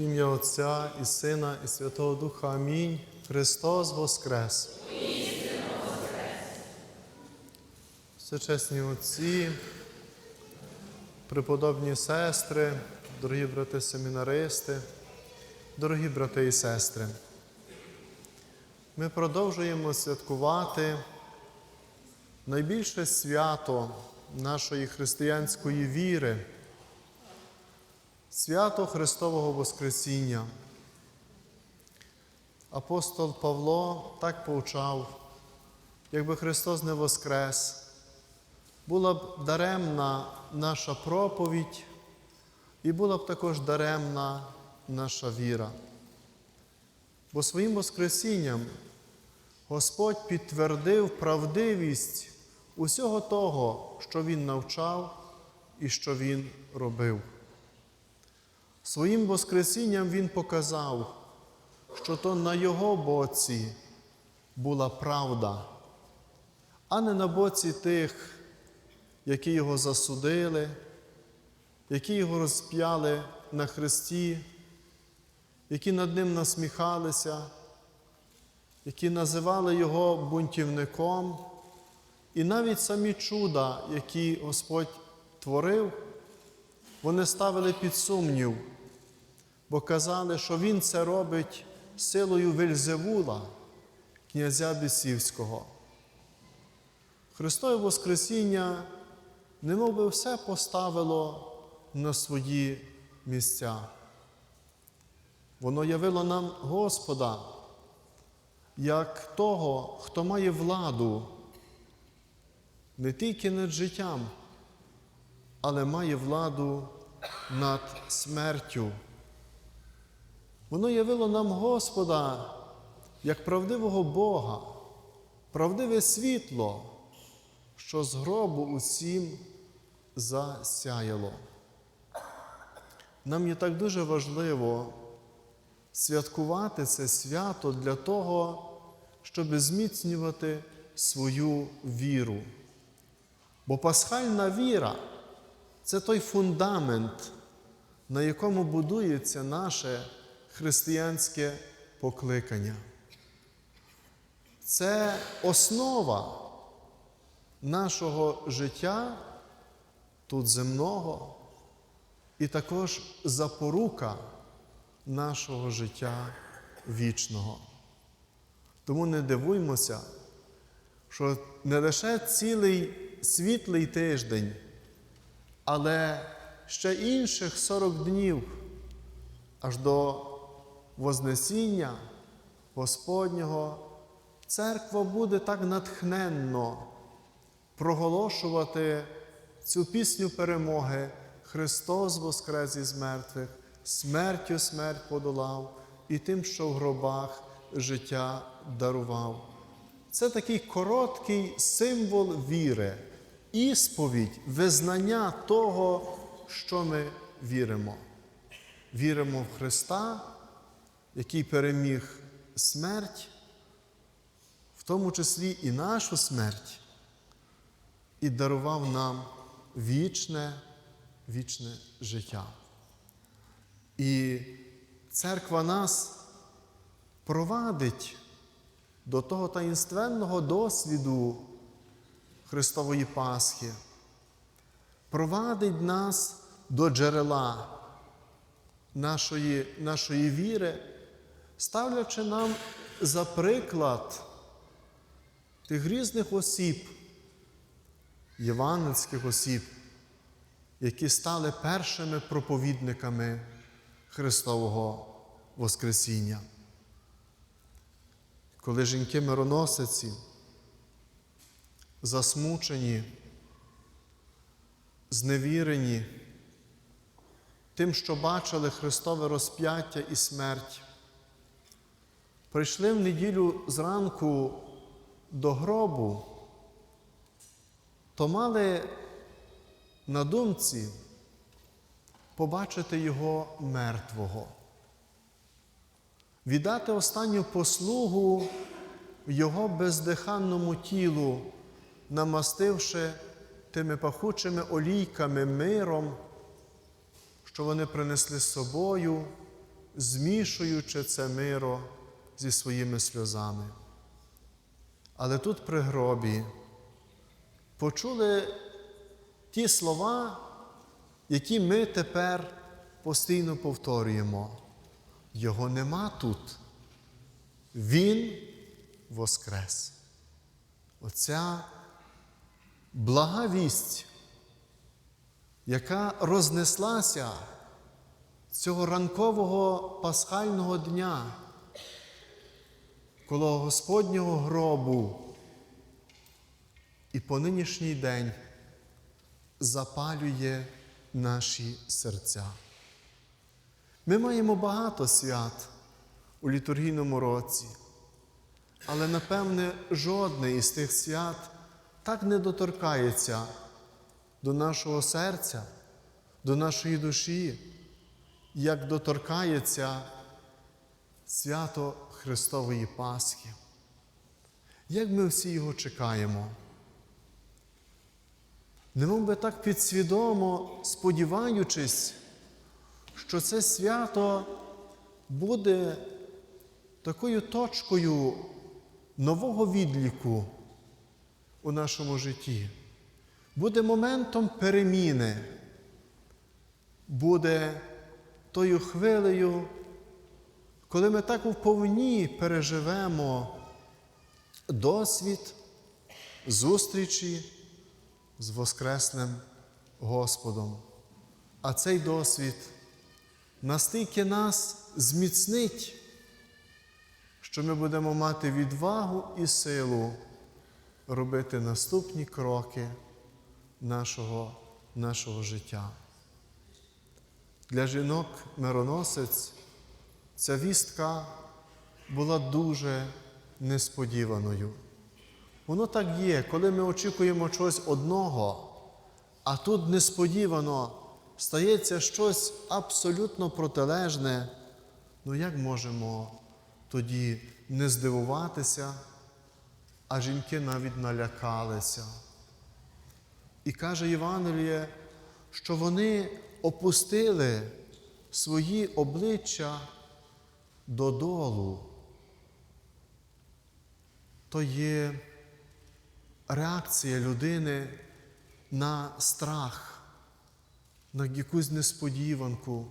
Ім'я Отця і Сина, і Святого Духа. Амінь. Христос Воскрес. Всечесні отці, преподобні сестри, дорогі брати семінаристи, дорогі брати і сестри. Ми продовжуємо святкувати найбільше свято нашої християнської віри, свято Христового Воскресіння. Апостол Павло так повчав, якби Христос не воскрес, була б даремна наша проповідь і була б також даремна наша віра. Бо своїм Воскресінням Господь підтвердив правдивість усього того, що Він навчав і що Він робив. Своїм Воскресінням Він показав, що то на Його боці була правда, а не на боці тих, які його засудили, які його розп'яли на хресті, які над ним насміхалися, які називали його бунтівником, і навіть самі чуда, які Господь творив, вони ставили під сумнів, бо казали, що Він це робить силою Вельзевула, князя Бісівського. Христове Воскресіння немов би все поставило на свої місця. Воно явило нам Господа як того, хто має владу не тільки над життям, але має владу над смертю. Воно явило нам Господа як правдивого Бога, правдиве світло, що з гробу усім засяяло. Нам є так дуже важливо святкувати це свято для того, щоб зміцнювати свою віру. Бо пасхальна віра це той фундамент, на якому будується наше християнське покликання. Це основа нашого життя тут земного, і також запорука нашого життя вічного. Тому не дивуймося, що не лише цілий світлий тиждень, але ще інших 40 днів аж до Вознесіння Господнього церква буде так натхненно проголошувати цю пісню перемоги Христос Воскрес із мертвих, смертю смерть подолав і тим, що в гробах життя дарував. Це такий короткий символ віри, ісповідь, визнання того, що ми віримо. Віримо в Христа, який переміг смерть, в тому числі і нашу смерть, і дарував нам вічне, вічне життя. І церква нас провадить до того таїнственного досвіду Христової Пасхи, провадить нас до джерела нашої, нашої віри, ставлячи нам за приклад тих різних осіб, євангельських осіб, які стали першими проповідниками Христового Воскресіння. Коли жінки мироносиці, засмучені, зневірені тим, що бачили Христове розп'яття і смерть, прийшли в неділю зранку до гробу, то мали на думці побачити Його мертвого, віддати останню послугу Його бездиханному тілу, намастивши тими пахучими олійками миром, що вони принесли з собою змішуючи це миро зі своїми сльозами. Але тут при гробі почули ті слова, які ми тепер постійно повторюємо. Його нема тут. Він воскрес. Оця блага вість, яка рознеслася цього ранкового пасхального дня коло Господнього гробу і по нинішній день запалює наші серця. Ми маємо багато свят у літургійному році, але напевне жодне із тих свят так не доторкається до нашого серця, до нашої душі, як доторкається свято Христової Пасхи. Як ми всі його чекаємо? Немов би так підсвідомо сподіваючись, що це свято буде такою точкою нового відліку у нашому житті, буде моментом переміни, буде тою хвилею, коли ми так вповні переживемо досвід зустрічі з Воскресним Господом. А цей досвід настільки нас зміцнить, що ми будемо мати відвагу і силу робити наступні кроки нашого, нашого життя. Для жінок мироносець ця вістка була дуже несподіваною. Воно так є, коли ми очікуємо чогось одного, а тут несподівано стається щось абсолютно протилежне, ну як можемо тоді не здивуватися, а жінки навіть налякалися. І каже Євангеліє, що вони опустили свої обличчя додолу. То є реакція людини на страх, на якусь несподіванку,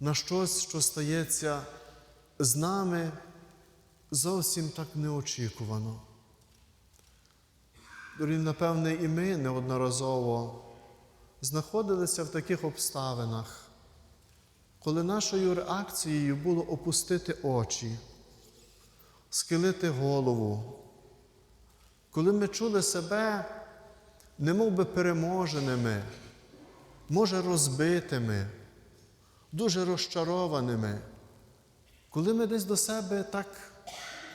на щось, що стається з нами зовсім так неочікувано. Напевне, і ми неодноразово знаходилися в таких обставинах, коли нашою реакцією було опустити очі, схилити голову, коли ми чули себе немов би переможеними, може розбитими, дуже розчарованими, коли ми десь до себе так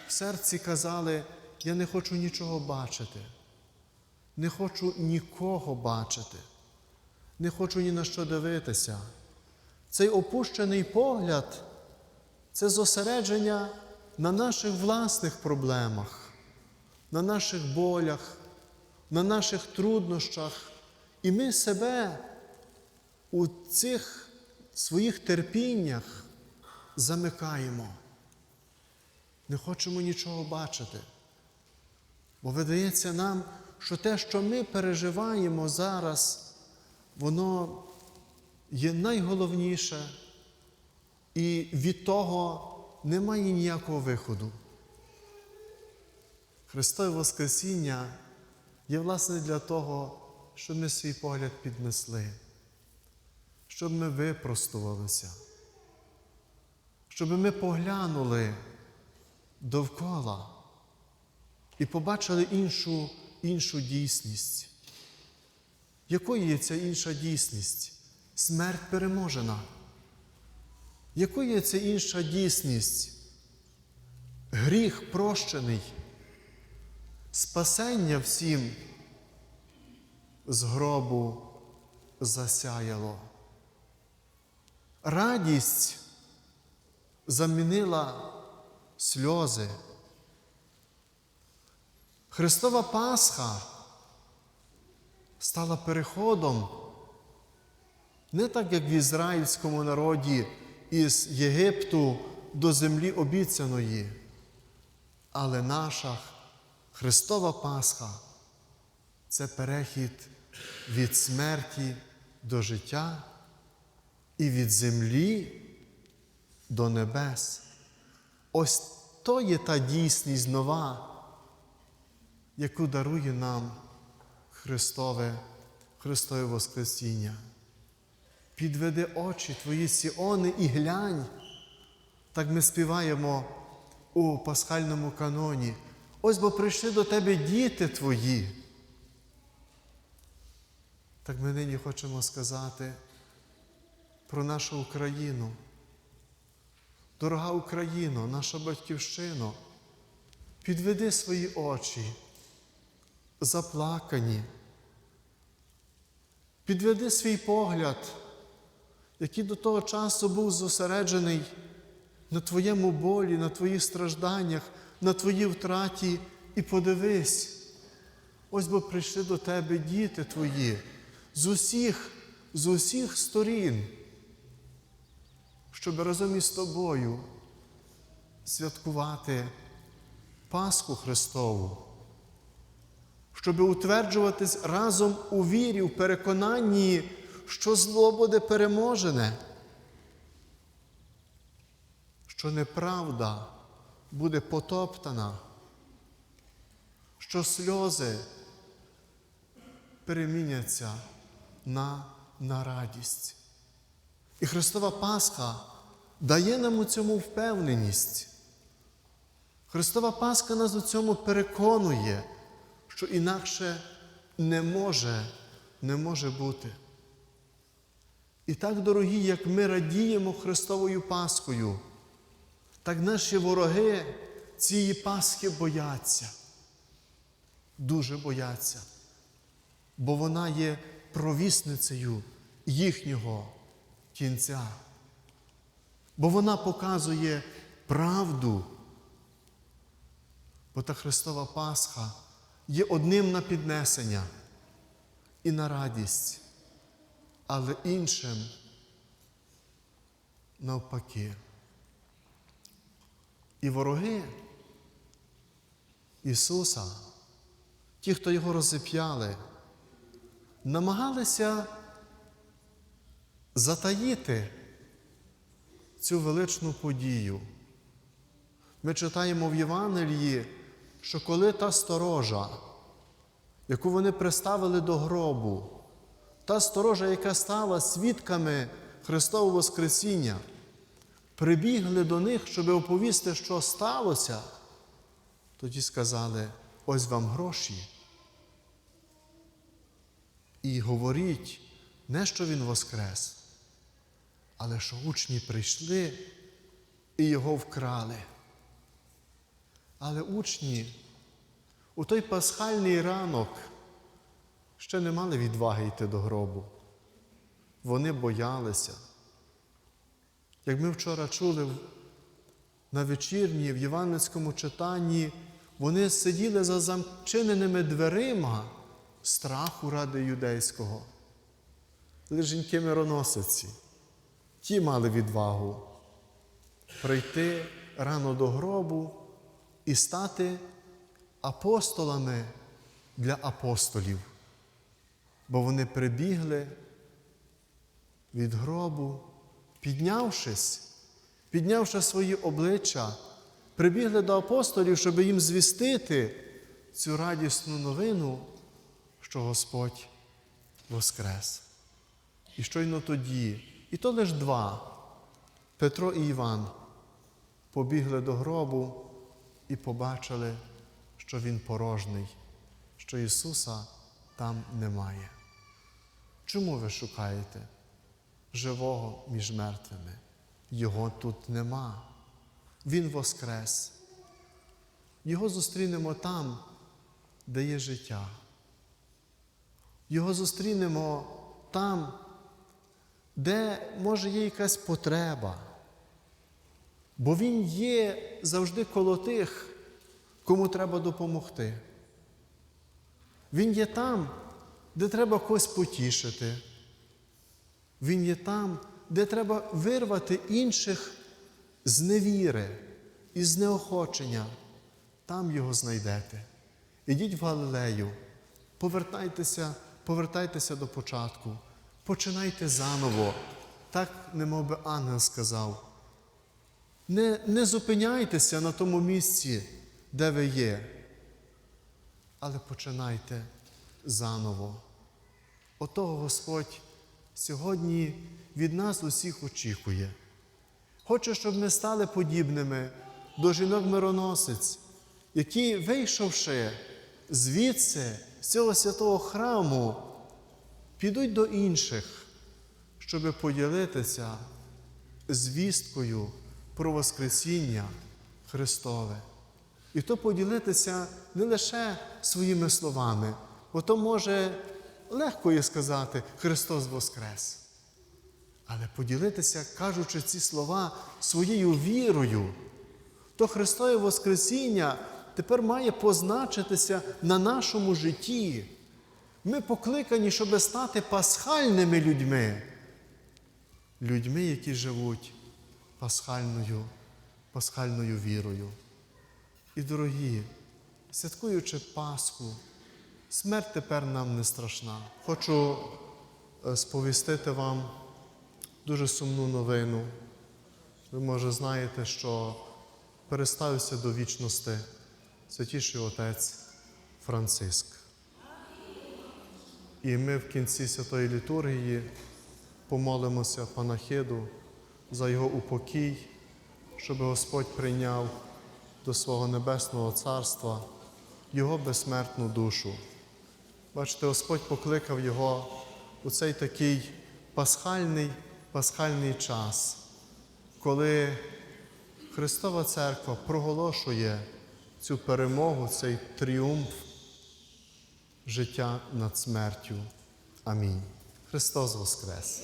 в серці казали, я не хочу нічого бачити, не хочу нікого бачити, не хочу ні на що дивитися. Цей опущений погляд це зосередження на наших власних проблемах, на наших болях, на наших труднощах. І ми себе у цих своїх терпіннях замикаємо. Не хочемо нічого бачити. Бо видається нам, що те, що ми переживаємо зараз, воно є найголовніше, і від того немає ніякого виходу. Христове Воскресіння є, власне, для того, щоб ми свій погляд піднесли, щоб ми випростувалися, щоб ми поглянули довкола і побачили іншу, іншу дійсність. Якою є ця інша дійсність? Смерть переможена. Якою є ця інша дійсність? Гріх прощений, спасення всім з гробу засяяло. Радість замінила сльози. Христова Пасха стала переходом не так, як в ізраїльському народі із Єгипту до землі обіцяної. Але наша Христова Пасха це перехід від смерті до життя і від землі до небес. Ось то є та дійсність нова, яку дарує нам Христове, Христове Воскресіння. Підведи очі твої Сіони і глянь. Так ми співаємо у пасхальному каноні. Ось бо прийшли до тебе діти твої. Так ми нині хочемо сказати про нашу Україну. Дорога Україно, наша батьківщина, підведи свої очі, заплакані. Підведи свій погляд, який до того часу був зосереджений на твоєму болі, на твоїх стражданнях, на твоїй втраті, і подивись, ось бо прийшли до тебе діти твої з усіх, з усіх сторін, щоб разом із тобою святкувати Пасху Христову, щоб утверджуватись разом у вірі, в переконанні, що зло буде переможене, що неправда буде потоптана, що сльози переміняться на, на радість. І Христова Пасха дає нам у цьому впевненість. Христова Пасха нас у цьому переконує, що інакше не може, не може бути. І так, дорогі, як ми радіємо Христовою Пасхою, так наші вороги цієї Пасхи бояться, дуже бояться, бо вона є провісницею їхнього кінця, бо вона показує правду. Бо та Христова Пасха є одним на піднесення і на радість, але іншим навпаки. І вороги Ісуса, ті, хто його розіп'яли, намагалися затаїти цю величну подію. Ми читаємо в Євангелії, що коли та сторожа, яку вони приставили до гробу, та сторожа, яка стала свідками Христового Воскресіння, прибігли до них, щоб оповісти, що сталося, тоді сказали: ось вам гроші. І говоріть не, що Він воскрес, але що учні прийшли і його вкрали. Але учні у той пасхальний ранок ще не мали відваги йти до гробу. Вони боялися. Як ми вчора чули на вечірні в Євангельському читанні, вони сиділи за замчиненими дверима страху ради юдейського. Леженьки мироносиці. Ті мали відвагу прийти рано до гробу і стати апостолами для апостолів, бо вони прибігли від гробу, піднявшись, піднявши свої обличчя, прибігли до апостолів, щоб їм звістити цю радісну новину, що Господь воскрес. І щойно тоді, і то лише два, Петро і Іван, побігли до гробу і побачили, що Він порожний, що Ісуса там немає. Чому ви шукаєте живого між мертвими? Його тут нема. Він воскрес. Його зустрінемо там, де є життя. Його зустрінемо там, де може є якась потреба. Бо Він є завжди коло тих, кому треба допомогти. Він є там, де треба когось потішити. Він є там, де треба вирвати інших з невіри і з неохочення, там його знайдете. Ідіть в Галилею, повертайтеся, повертайтеся до початку, починайте заново, так немов би ангел сказав. Не, не зупиняйтеся на тому місці, де ви є, але починайте заново. Отого Господь сьогодні від нас усіх очікує. Хоче, щоб ми стали подібними до жінок мироносець, які, вийшовши звідси, з цього святого храму, підуть до інших, щоб поділитися звісткою про Воскресіння Христове. І то поділитися не лише своїми словами, бо то може легко є сказати Христос Воскрес. Але поділитися, кажучи ці слова своєю вірою, то Христове Воскресіння тепер має позначитися на нашому житті. Ми покликані, щоб стати пасхальними людьми, людьми, які живуть пасхальною, пасхальною вірою. І, дорогі, святкуючи Пасху, смерть тепер нам не страшна. Хочу е, сповістити вам дуже сумну новину. Ви, може, знаєте, що переставився до вічності святіший отець Франциск. І ми в кінці святої літургії помолимося панахиду за його упокій, щоб Господь прийняв до свого небесного царства його безсмертну душу. Бачите, Господь покликав його у цей такий пасхальний, пасхальний час, коли Христова Церква проголошує цю перемогу, цей тріумф життя над смертю. Амінь. Христос Воскрес!